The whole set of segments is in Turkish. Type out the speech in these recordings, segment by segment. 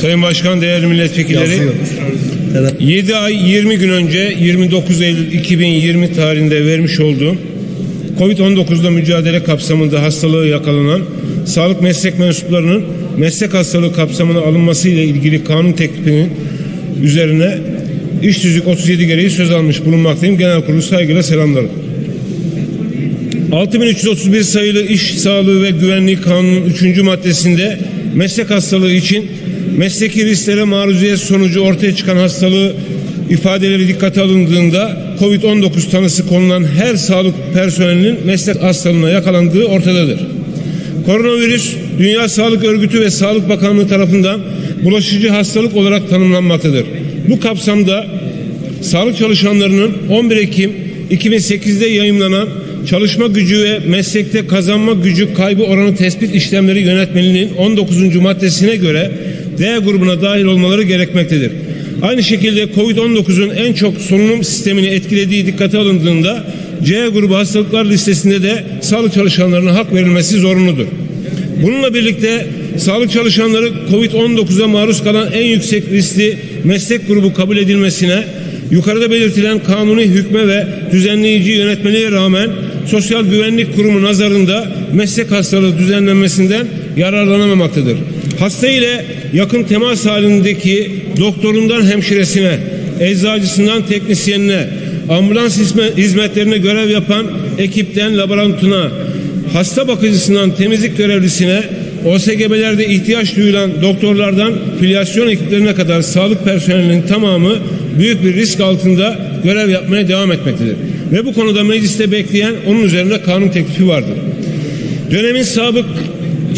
Sayın Başkan, değerli milletvekilleri. 7 ay 20 gün önce 29 Eylül 2020 tarihinde vermiş olduğum Covid-19'da mücadele kapsamında hastalığı yakalanan sağlık meslek mensuplarının meslek hastalığı kapsamına alınması ile ilgili kanun teklifinin üzerine iş tüzük 37 gereği söz almış bulunmaktayım. Genel kurulu saygıyla selamlarım. 6331 sayılı İş Sağlığı ve Güvenliği Kanunu'nun 3. maddesinde meslek hastalığı için mesleki risklere maruziyet sonucu ortaya çıkan hastalığı ifadeleri dikkate alındığında COVID-19 tanısı konulan her sağlık personelinin meslek hastalığına yakalandığı ortadadır. Koronavirüs Dünya Sağlık Örgütü ve Sağlık Bakanlığı tarafından bulaşıcı hastalık olarak tanımlanmaktadır. Bu kapsamda sağlık çalışanlarının 11 Ekim 2008'de yayımlanan çalışma gücü ve meslekte kazanma gücü kaybı oranı tespit işlemleri yönetmeliğinin 19. maddesine göre D grubuna dahil olmaları gerekmektedir. Aynı şekilde COVID-19'un en çok solunum sistemini etkilediği dikkate alındığında C grubu hastalıklar listesinde de sağlık çalışanlarına hak verilmesi zorunludur. Bununla birlikte sağlık çalışanları COVID-19'a maruz kalan en yüksek riskli meslek grubu kabul edilmesine yukarıda belirtilen kanuni hükme ve düzenleyici yönetmeliğe rağmen Sosyal Güvenlik Kurumu nazarında meslek hastalığı düzenlenmesinden yararlanamamaktadır. Hasta ile yakın temas halindeki doktorundan hemşiresine, eczacısından teknisyenine, ambulans hizme- hizmetlerine görev yapan ekipten laborantuna, hasta bakıcısından temizlik görevlisine, OSGB'lerde ihtiyaç duyulan doktorlardan filyasyon ekiplerine kadar sağlık personelinin tamamı büyük bir risk altında görev yapmaya devam etmektedir. Ve bu konuda mecliste bekleyen onun üzerinde kanun teklifi vardır. Dönemin sabık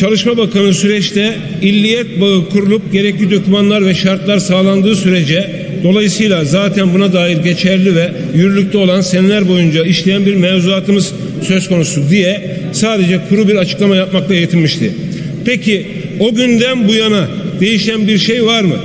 Çalışma Bakanı süreçte illiyet bağı kurulup gerekli dokümanlar ve şartlar sağlandığı sürece dolayısıyla zaten buna dair geçerli ve yürürlükte olan seneler boyunca işleyen bir mevzuatımız söz konusu diye sadece kuru bir açıklama yapmakla yetinmişti. Peki o günden bu yana değişen bir şey var mı?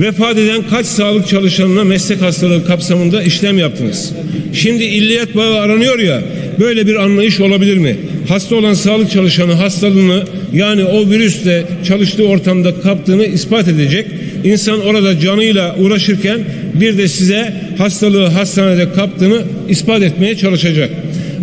Vefat eden kaç sağlık çalışanına meslek hastalığı kapsamında işlem yaptınız? Şimdi illiyet bağı aranıyor ya böyle bir anlayış olabilir mi? Hasta olan sağlık çalışanı hastalığını yani o virüsle çalıştığı ortamda kaptığını ispat edecek. İnsan orada canıyla uğraşırken bir de size hastalığı hastanede kaptığını ispat etmeye çalışacak.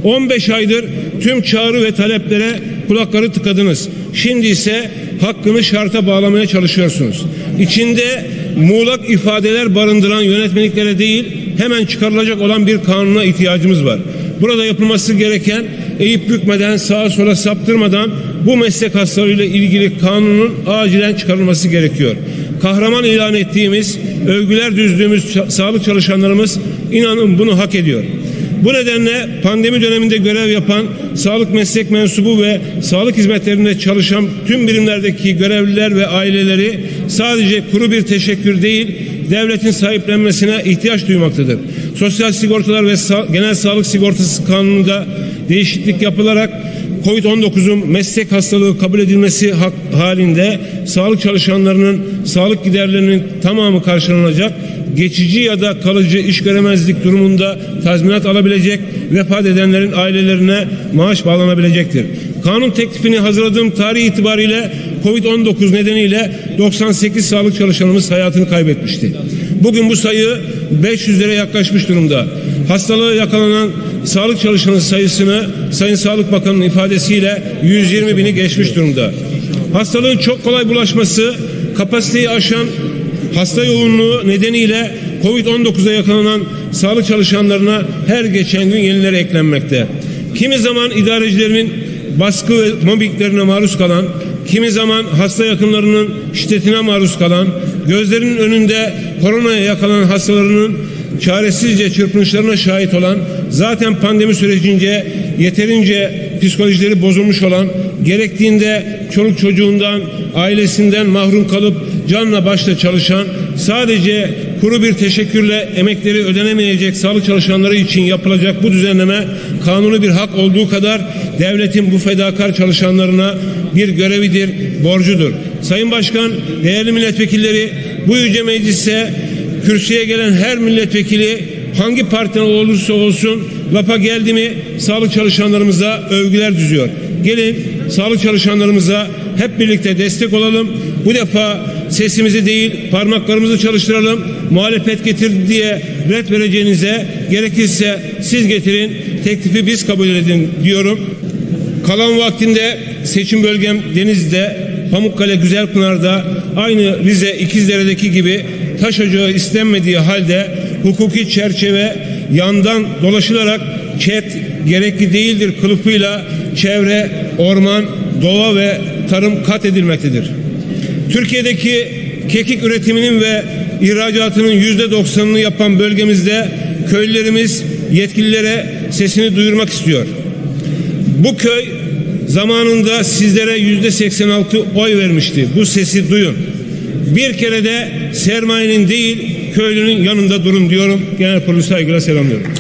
15 aydır tüm çağrı ve taleplere kulakları tıkadınız. Şimdi ise hakkını şarta bağlamaya çalışıyorsunuz. İçinde muğlak ifadeler barındıran yönetmeliklere değil hemen çıkarılacak olan bir kanuna ihtiyacımız var. Burada yapılması gereken eğip bükmeden sağa sola saptırmadan bu meslek hastalığıyla ilgili kanunun acilen çıkarılması gerekiyor. Kahraman ilan ettiğimiz, övgüler düzdüğümüz sağlık çalışanlarımız inanın bunu hak ediyor. Bu nedenle pandemi döneminde görev yapan sağlık meslek mensubu ve sağlık hizmetlerinde çalışan tüm birimlerdeki görevliler ve aileleri sadece kuru bir teşekkür değil, devletin sahiplenmesine ihtiyaç duymaktadır. Sosyal sigortalar ve Sa- genel sağlık sigortası kanununda değişiklik yapılarak Covid-19'un meslek hastalığı kabul edilmesi halinde sağlık çalışanlarının sağlık giderlerinin tamamı karşılanacak, geçici ya da kalıcı iş göremezlik durumunda tazminat alabilecek, vefat edenlerin ailelerine maaş bağlanabilecektir. Kanun teklifini hazırladığım tarih itibariyle Covid-19 nedeniyle 98 sağlık çalışanımız hayatını kaybetmişti. Bugün bu sayı 500'lere yaklaşmış durumda. Hastalığa yakalanan sağlık çalışanı sayısını Sayın Sağlık Bakanı'nın ifadesiyle 120 bini geçmiş durumda. Hastalığın çok kolay bulaşması, kapasiteyi aşan hasta yoğunluğu nedeniyle Covid-19'a yakalanan sağlık çalışanlarına her geçen gün yenileri eklenmekte. Kimi zaman idarecilerinin baskı ve mobbinglerine maruz kalan, kimi zaman hasta yakınlarının şiddetine maruz kalan, gözlerinin önünde koronaya yakalanan hastalarının çaresizce çırpınışlarına şahit olan, zaten pandemi sürecince yeterince psikolojileri bozulmuş olan, gerektiğinde çoluk çocuğundan, ailesinden mahrum kalıp canla başla çalışan, sadece kuru bir teşekkürle emekleri ödenemeyecek sağlık çalışanları için yapılacak bu düzenleme kanunu bir hak olduğu kadar devletin bu fedakar çalışanlarına bir görevidir, borcudur. Sayın Başkan, değerli milletvekilleri bu yüce meclise kürsüye gelen her milletvekili hangi partiden olursa olsun lafa geldi mi sağlık çalışanlarımıza övgüler düzüyor. Gelin sağlık çalışanlarımıza hep birlikte destek olalım. Bu defa sesimizi değil parmaklarımızı çalıştıralım. Muhalefet getir diye red vereceğinize gerekirse siz getirin. Teklifi biz kabul edin diyorum. Kalan vaktinde seçim bölgem Denizli'de, Pamukkale, Güzelpınar'da aynı Rize İkizdere'deki gibi taş ocağı istenmediği halde hukuki çerçeve yandan dolaşılarak çet gerekli değildir kılıfıyla çevre, orman, doğa ve tarım kat edilmektedir. Türkiye'deki kekik üretiminin ve ihracatının yüzde doksanını yapan bölgemizde köylülerimiz yetkililere sesini duyurmak istiyor. Bu köy zamanında sizlere yüzde 86 oy vermişti. Bu sesi duyun. Bir kere de sermayenin değil köylünün yanında durun diyorum. Genel kurulu saygıyla selamlıyorum.